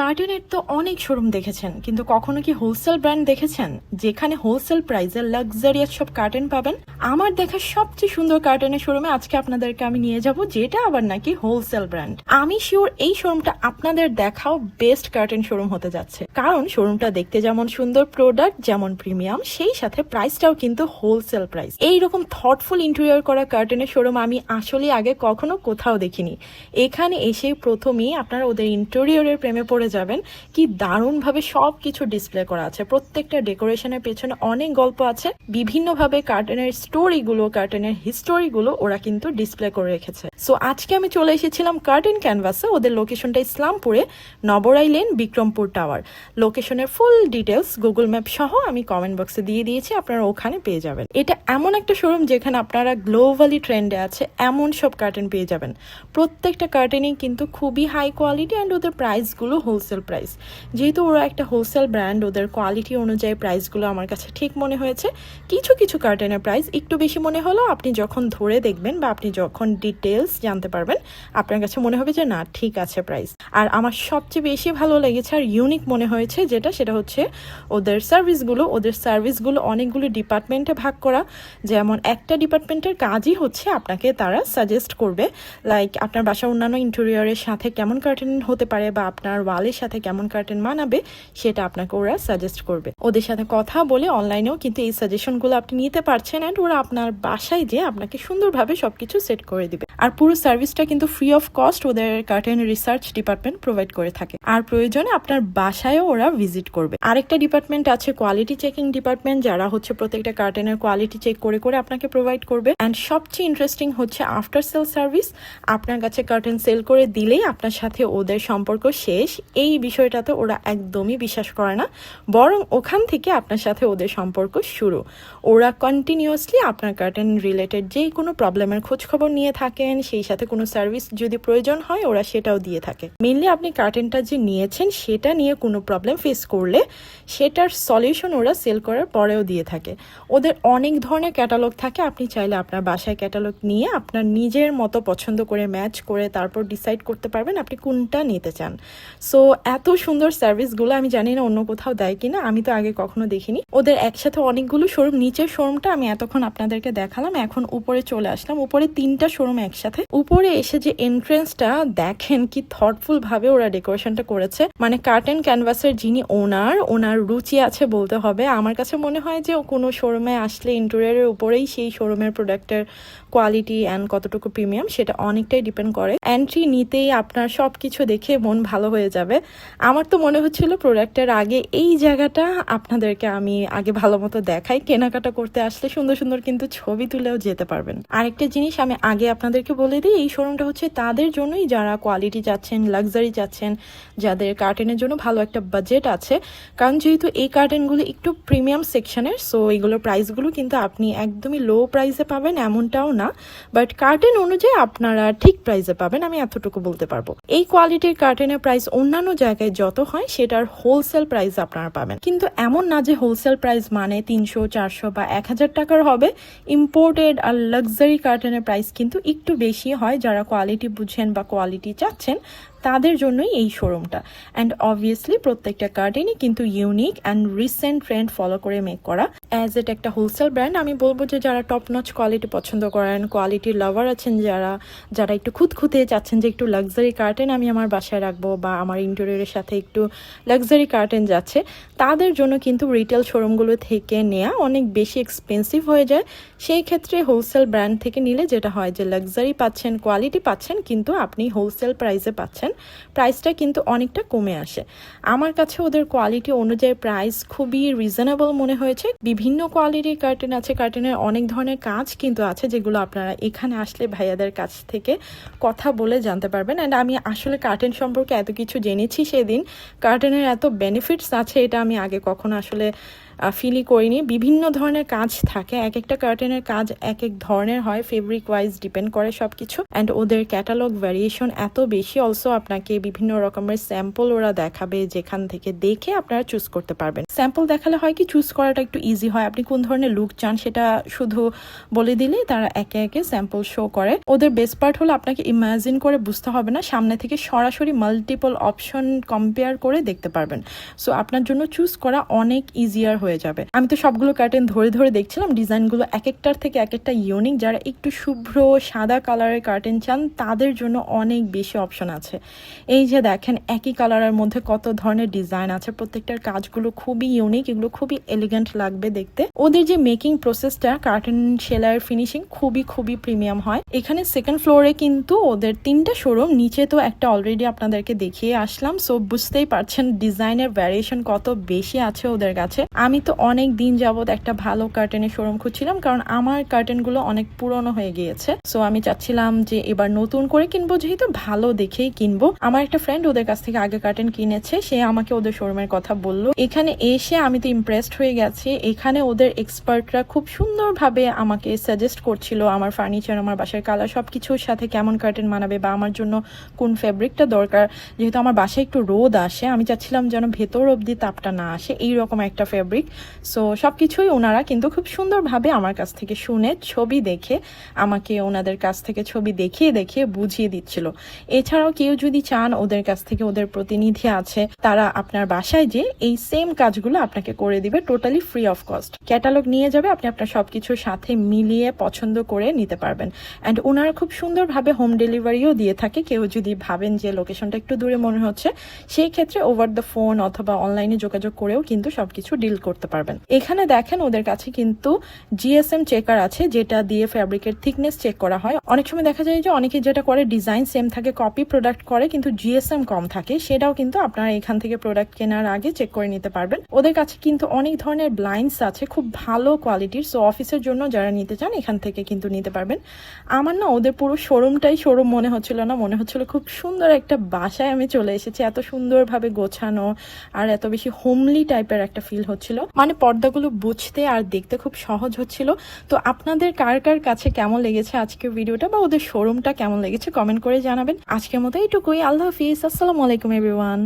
কার্টেনের তো অনেক শোরুম দেখেছেন, কিন্তু কখনো কি হোলসেল ব্র্যান্ড দেখেছেন? যেখানে হোলসেল প্রাইসে লাক্সারিয়াস সব কার্টেন পাবেন? আমার দেখা সবচেয়ে সুন্দর কার্টেনের শোরুমে আজকে আপনাদেরকে আমি নিয়ে যাব, যেটা আবার নাকি হোলসেল ব্র্যান্ড আমি শিওর এই শোরুমটা আপনাদের দেখাও বেস্ট কার্টেন শোরুম হতে যাচ্ছে। কারণ শোরুমটা দেখতে যেমন সুন্দর প্রোডাক্ট যেমন প্রিমিয়াম সেই সাথে প্রাইসটাও কিন্তু হোলসেল প্রাইস এইরকম থটফুল ইন্টেরিয়র করা কার্টেনের শোরুম আমি আসলে আগে কখনো কোথাও দেখিনি। এখানে এসে প্রথমেই আপনারা ওদের ইন্টেরিয়রের প্রেমে পড়ে যাবেন, কি দারুণভাবে সব কিছু ডিসপ্লে করা আছে। প্রত্যেকটা ডেকোরেশনের পেছনে অনেক গল্প আছে। বিভিন্নভাবে কার্টেনের স্টোরিগুলো কার্টেনের হিস্টোরিগুলো ওরা কিন্তু ডিসপ্লে করে রেখেছে। সো আজকে আমি চলে এসেছিলাম কার্টেন ক্যানভাসে ওদের লোকেশনটা ইসলামপুরে, নবরাই লেন বিক্রমপুর টাওয়ার লোকেশনের ফুল ডিটেলস গুগল ম্যাপ সহ আমি কমেন্ট বক্সে দিয়ে দিয়েছি, আপনারা ওখানে পেয়ে যাবেন। এটা এমন একটা শোরুম যেখানে আপনারা গ্লোবালি ট্রেন্ডে আছে, এমন সব কার্টেন পেয়ে যাবেন। প্রত্যেকটা কার্টেনই কিন্তু খুবই হাই কোয়ালিটি অ্যান্ড ওদের প্রাইসগুলো হোলসেল প্রাইস যেহেতু ওরা একটা হোলসেল ব্র্যান্ড ওদের কোয়ালিটি অনুযায়ী প্রাইসগুলো আমার কাছে ঠিক মনে হয়েছে। কিছু কিছু কার্টেনের প্রাইস একটু বেশি মনে হলো আপনি যখন ধরে দেখবেন বা আপনি যখন ডিটেলস জানতে পারবেন, আপনার কাছে মনে হবে যে না, ঠিক আছে প্রাইস আর আমার সবচেয়ে বেশি ভালো লেগেছে আর ইউনিক মনে হয়েছে যেটা, সেটা হচ্ছে ওদের সার্ভিসগুলো ওদের সার্ভিসগুলো অনেকগুলো ডিপার্টমেন্টে ভাগ করা। যেমন একটা ডিপার্টমেন্টের কাজই হচ্ছে আপনাকে তারা সাজেস্ট করবে লাইক আপনার বাসার অন্যান্য ইন্টেরিয়রের সাথে কেমন কার্টেন হতে পারে বা আপনার ওয়ালের সাথে কেমন কার্টেন মানাবে সেটা আপনাকে ওরা সাজেস্ট করবে। ওদের সাথে কথা বলে অনলাইনেও কিন্তু এই সাজেশনগুলো আপনি নিতে পারছেন অ্যান্ড ওরা আপনার বাসায় যেয়ে আপনাকে সুন্দরভাবে সবকিছু সেট করে দিবে। আর পুরো সার্ভিসটা কিন্তু ফ্রি অফ কস্ট ওদের কার্টেন রিসার্চ ডিপার্টমেন্ট প্রোভাইড করে থাকে। আর প্রয়োজনে আপনার বাসায়ও ওরা ভিজিট করবে। আরেকটা ডিপার্টমেন্ট আছে কোয়ালিটি চেকিং ডিপার্টমেন্ট যারা হচ্ছে প্রত্যেকটা কার্টেনের কোয়ালিটি চেক করে করে আপনাকে প্রোভাইড করবে। অ্যান্ড সবচেয়ে ইন্টারেস্টিং হচ্ছে আফটার সেল সার্ভিস আপনার কাছে কার্টেন সেল করে দিলেই আপনার সাথে ওদের সম্পর্ক শেষ। এই বিষয়টাতে ওরা একদমই বিশ্বাস করে না। বরং ওখান থেকে আপনার সাথে ওদের সম্পর্ক শুরু। ওরা কন্টিনিউয়াসলি আপনার কার্টেন রিলেটেড যেই কোনো প্রবলেমের খোঁজ খবর নিয়ে থাকেন, সেই সাথে কোনো সার্ভিস যদি প্রয়োজন হয়, ওরা সেটাও দিয়ে থাকে। মেনলি আপনি কার্টেনটা যে নিয়েছেন, সেটা নিয়ে কোনো প্রবলেম ফেস করলে সেটার সলিউশন ওরা সেল করার পরেও দিয়ে থাকে। ওদের অনেক ধরনের ক্যাটালগ থাকে, আপনি চাইলে আপনার বাসায় ক্যাটালগ নিয়ে আপনার নিজের মতো পছন্দ করে ম্যাচ করে তারপর ডিসাইড করতে পারবেন আপনি কোনটা নিতে চান। সো এত সুন্দর সার্ভিসগুলো আমি জানি না অন্য কোথাও দেয় কিনা, আমি তো আগে কখনো দেখিনি। ওদের একসাথে অনেকগুলো শোরুম নিচের শোরুমটা আমি এতক্ষণ আপনাদেরকে দেখালাম, এখন উপরে চলে আসলাম। উপরে তিনটা শোরুম একসাথে। উপরে এসে যে এন্ট্রেন্সটা দেখেন কি থটফুল ভাবে ওরা ডেকোরেশনটা করেছে। মানে কার্টেন ক্যানভাসের যিনি ওনার ওনার রুচি আছে বলতে হবে। আমার কাছে মনে হয় যে কোনো শোরুমে আসলে ইন্টেরিয়রের উপরেই সেই শোরুমের প্রোডাক্টের কোয়ালিটি অ্যান্ড কতটুকু প্রিমিয়াম সেটা অনেকটাই ডিপেন্ড করে। এন্ট্রি নিতেই আপনার সব কিছু দেখে মন ভালো হয়ে যাবে। আমার তো মনে হচ্ছিল প্রোডাক্টের আগে এই জায়গাটা আপনাদেরকে আমি আগে ভালো মতো দেখাই। কেনাকাটা করতে আসলে সুন্দর সুন্দর কিন্তু ছবি তুলেও যেতে পারবেন। আরেকটা জিনিস আমি আগে আপনাদেরকে বলে দিই, এই শোরুমটা হচ্ছে তাদের জন্যই যারা কোয়ালিটি চাচ্ছেন লাক্সারি চাচ্ছেন যাদের কার্টেনের জন্য ভালো একটা বাজেট আছে। কারণ যেহেতু এই কার্টেনগুলো একটু প্রিমিয়াম সেকশনের সো এইগুলোর প্রাইসগুলো কিন্তু আপনি একদমই লো প্রাইসে পাবেন এমনটাও না। বাট কার্টেন অনুযায়ী আপনারা ঠিক প্রাইসে পাবেন, আমি এতটুকু বলতে পারব। এই কোয়ালিটির কার্টেনের প্রাইস অন্যান্য জায়গায় যত হয়, সেটার হোলসেল প্রাইস আপনারা পাবেন। কিন্তু এমন না যে হোলসেল প্রাইস মানে তিনশো, চারশো বা এক হাজার টাকার হবে। ইম্পোর্টেড আর লাক্সারি কার্টেনের প্রাইস কিন্তু একটু বেশি হয়। যারা কোয়ালিটি বুঝেন বা কোয়ালিটি চাচ্ছেন তাদের জন্যই এই শোরুমটা অ্যান্ড অবভিয়াসলি প্রত্যেকটা কার্টেনই কিন্তু unique and recent trend follow করে মেক করা। অ্যাজ এট একটা হোলসেল ব্র্যান্ড আমি বলব যে যারা টপ নচ কোয়ালিটি পছন্দ করেন কোয়ালিটির লাভার আছেন যারা যারা একটু খুঁতখুঁতে চাচ্ছেন যে একটু লাক্সারি কার্টেন আমি আমার বাসায় রাখব বা আমার ইন্টেরিয়রের সাথে একটু লাক্সারি কার্টেন যাচ্ছে, তাদের জন্য কিন্তু রিটেল শোরুমগুলো থেকে নেওয়া অনেক বেশি এক্সপেন্সিভ হয়ে যায়। সেই ক্ষেত্রে হোলসেল ব্র্যান্ড থেকে নিলে যেটা হয় যে লাক্সারি পাচ্ছেন কোয়ালিটি পাচ্ছেন, কিন্তু আপনি হোলসেল প্রাইসে পাচ্ছেন। প্রাইসটা কিন্তু অনেকটা কমে আসে। আমার কাছে ওদের কোয়ালিটি অনুযায়ী প্রাইস খুবই রিজনেবল মনে হয়েছে। বিভিন্ন কোয়ালিটির কার্টেন আছে কার্টেনের অনেক ধরনের কাজ কিন্তু আছে যেগুলো আপনারা এখানে আসলে ভাইয়াদের কাছ থেকে কথা বলে জানতে পারবেন। অ্যান্ড আমি আসলে কার্টেন সম্পর্কে এত কিছু জেনেছি সেদিন। কার্টেনের এত বেনিফিটস আছে, এটা আমি আগে কখনো আসলে ফিলই করিনি। বিভিন্ন ধরনের কাজ থাকে। এক একটা কার্টেনের কাজ এক এক ধরনের হয়। ফেব্রিক ওয়াইজ ডিপেন্ড করে সব কিছু অ্যান্ড ওদের ক্যাটালগ ভ্যারিয়েশন এত বেশি অলসো আপনাকে বিভিন্ন রকমের স্যাম্পল ওরা দেখাবে, যেখান থেকে দেখে আপনারা চুজ করতে পারবেন। স্যাম্পল দেখালে হয় কি চুজ করাটা একটু ইজি হয়। আপনি কোন ধরনের লুক চান সেটা শুধু বলে দিলেই তারা একে একে স্যাম্পল শো করে। ওদের বেস্ট পার্ট হলো আপনাকে ইমাজিন করে বুঝতে হবে না। সামনে থেকে সরাসরি মাল্টিপল অপশন কম্পেয়ার করে দেখতে পারবেন। সো আপনার জন্য চুজ করা অনেক ইজিয়ার হয়ে যাবে। আমি তো সবগুলো কার্টেন ধরে ধরে দেখছিলাম, ডিজাইনগুলো এক একটার থেকে এক একটা ইউনিক যারা একটু শুভ্র, সাদা কালারের কার্টেন চান, তাদের জন্য অনেক বেশি অপশন আছে। এই যে দেখেন, একই কালারের মধ্যে কত ধরনের ডিজাইন আছে। প্রত্যেকটার কাজগুলো খুবই ইউনিক এগুলো খুবই এলিগেন্ট লাগবে দেখতে। ওদের যে মেকিং প্রসেসটা কার্টেন সেলাইয়ের ফিনিশিং খুবই খুবই প্রিমিয়াম হয়। এখানে সেকেন্ড ফ্লোরে কিন্তু ওদের তিনটা শোরুম নিচে তো একটা অলরেডি আপনাদেরকে দেখিয়ে আসলাম। সো বুঝতেই পারছেন ডিজাইনের ভ্যারিয়েশন কত বেশি আছে ওদের কাছে। আমি তো অনেক দিন যাবত একটা ভালো কার্টেনের শোরুম খুঁজছিলাম, কারণ আমার কার্টেনগুলো অনেক পুরনো হয়ে গিয়েছে। সো আমি চাচ্ছিলাম যে এবার নতুন করে কিনবো, যেহেতু ভালো দেখেই কিনবো। আমার একটা ফ্রেন্ড ওদের কাছ থেকে আগে কার্টেন কিনেছে, সে আমাকে ওদের শোরুমের কথা বলল। এখানে এসে আমি তো ইমপ্রেসড হয়ে গেছি। এখানে ওদের এক্সপার্টরা খুব সুন্দরভাবে আমাকে সাজেস্ট করছিল আমার ফার্নিচার আমার বাসার কালার সবকিছুর সাথে কেমন কার্টেন মানাবে বা আমার জন্য কোন ফেব্রিকটা দরকার। যেহেতু আমার বাসায় একটু রোদ আসে, আমি চাচ্ছিলাম যেন ভেতর অবধি তাপটা না আসে, এইরকম একটা ফেব্রিক সো সবকিছুই ওনারা কিন্তু খুব সুন্দরভাবে আমার কাছ থেকে শুনে ছবি দেখে আমাকে ওনাদের কাছ থেকে ছবি দেখিয়ে দেখিয়ে বুঝিয়ে দিচ্ছিল। এছাড়াও কেউ যদি চান ওদের কাছ থেকে ওদের প্রতিনিধি আছে, তারা আপনার বাসায় যে এই সেম কাজগুলো আপনাকে করে দিবে totally free of cost catalogue নিয়ে যাবে, আপনি আপনার সবকিছুর সাথে মিলিয়ে পছন্দ করে নিতে পারবেন। অ্যান্ড ওনারা খুব সুন্দরভাবে হোম ডেলিভারিও দিয়ে থাকে। কেউ যদি ভাবেন যে লোকেশনটা একটু দূরে মনে হচ্ছে, সেই ক্ষেত্রে ওভার দ্য ফোন অথবা অনলাইনে যোগাযোগ করেও কিন্তু সবকিছু ডিল করতে পারবেন। এখানে দেখেন ওদের কাছে কিন্তু জিএসএম চেকার আছে, যেটা দিয়ে ফ্যাব্রিকের থিকনেস চেক করা হয়। অনেক সময় দেখা যায় যে অনেকে যেটা করে ডিজাইন সেম থাকে কপি প্রোডাক্ট করে, কিন্তু জিএসএম কম থাকে। সেটাও কিন্তু আপনারা এখান থেকে প্রোডাক্ট কেনার আগে চেক করে নিতে পারবেন। ওদের কাছে কিন্তু অনেক ধরনের ব্লাইন্ডস আছে, খুব ভালো কোয়ালিটির সো অফিসের জন্য যারা নিতে চান, এখান থেকে কিন্তু নিতে পারবেন। আমার না ওদের পুরো শোরুমটাই শোরুম মনে হচ্ছিল না, মনে হচ্ছিল খুব সুন্দর একটা বাসায় আমি চলে এসেছি। এত সুন্দরভাবে গোছানো আর এত বেশি হোমলি টাইপের একটা ফিল হচ্ছিল। মানে পর্দাগুলো বুঝতে আর দেখতে খুব সহজ হচ্ছিল। তো আপনাদের কার কার কাছে কেমন লেগেছে আজকের ভিডিওটা বা ওদের শোরুমটা কেমন লেগেছে কমেন্ট করে জানাবেন। আজকের মতো এইটুকুই। আল্লাহ হাফিজ। আসসালামু আলাইকুম এভরিওয়ান